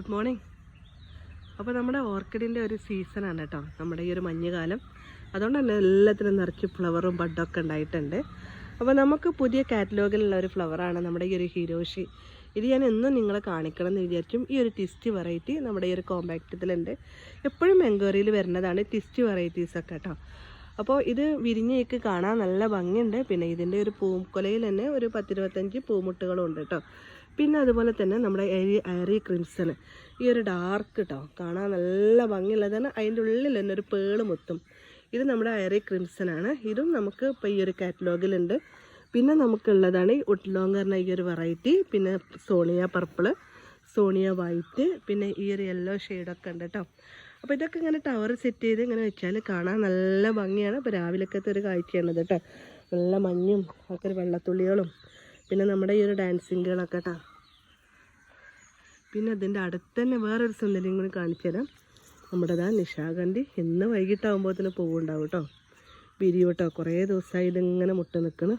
Good morning അപ്പോൾ നമ്മുടെ ഓർക്കിഡിന്റെ ഒരു സീസണാണ് കേട്ടോ. നമ്മുടെ ഈ ഒരു മഞ്ഞുകാലം. അതുകൊണ്ട് തന്നെ എല്ലാത്തിനും നിറച്ച് ഫ്ലവറും ബഡൊക്കെ ഉണ്ടായിട്ടുണ്ട്. അപ്പോൾ നമുക്ക് പുതിയ കാറ്റലോഗിലുള്ള ഒരു ഫ്ലവറാണ് നമ്മുടെ ഈ ഒരു ഹിരോഷി ഇത് ഞാൻ എന്നും നിങ്ങളെ കാണിക്കണം എന്ന് വിചാരിച്ചും ഈ ഒരു ടിസ്റ്റ് വെറൈറ്റി നമ്മുടെ ഈ ഒരു കോമ്പാക്റ്റത്തിലുണ്ട് എപ്പോഴും എൻക്വയറിയിൽ വരുന്നതാണ് ടിസ്റ്റ് വെറൈറ്റീസൊക്കെ കേട്ടോ. അപ്പോൾ ഇത് വിരിഞ്ഞേക്ക് കാണാൻ നല്ല ഭംഗിയുണ്ട്. പിന്നെ ഇതിന്റെ ഒരു പൂക്കൊലയിൽ തന്നെ ഒരു പത്തിരുപത്തഞ്ച് പൂമുട്ടുകളും ഉണ്ട് കേട്ടോ പിന്നെ അതുപോലെ തന്നെ നമ്മുടെ എരി അയറി ക്രിംസൺ ഈ ഒരു ഡാർക്ക് കേട്ടോ കാണാൻ നല്ല ഭംഗിയുള്ളതാണ് അതിന്റെ ഉള്ളിൽ തന്നെ ഒരു പേൾ മുത്തും. ഇത് നമ്മുടെ അയറി ക്രിംസൺ ആണ് ഇതും നമുക്ക് ഇപ്പോൾ ഈ ഒരു കാറ്റലോഗിലുണ്ട്. പിന്നെ നമുക്കുള്ളതാണ് ഈ ഉട്ട്ലോങ് പറഞ്ഞ ഈ ഒരു വെറൈറ്റി. പിന്നെ സോണിയ പർപ്പിൾ. സോണിയ വൈറ്റ് പിന്നെ ഈ ഒരു യെല്ലോ ഷെയ്ഡൊക്കെ ഉണ്ട് കേട്ടോ അപ്പോൾ ഇതൊക്കെ ഇങ്ങനെ ടവർ സെറ്റ് ചെയ്ത് ഇങ്ങനെ വെച്ചാൽ കാണാൻ നല്ല ഭംഗിയാണ്. അപ്പോൾ രാവിലക്കത്തെ ഒരു കാഴ്ചയാണിത് കേട്ടോ. നല്ല മഞ്ഞും ഒക്കെ ഒരു വെള്ളത്തുള്ളികളും. പിന്നെ നമ്മുടെ ഈ ഒരു ഡാൻസിങ്ങുകളൊക്കെ കേട്ടോ. പിന്നെ അതിന്റെ അടുത്ത് തന്നെ വേറൊരു സുന്ദരിയും കൂടി കാണിച്ചു തരാം. നമ്മുടെ ദാ നിശാഗന്ധി ഇന്ന് വൈകിട്ടാകുമ്പോഴത്തേന് പൂവുണ്ടാവും കേട്ടോ. വിരിയും കുറേ ദിവസമായി ഇതിങ്ങനെ മുട്ട നിൽക്കണം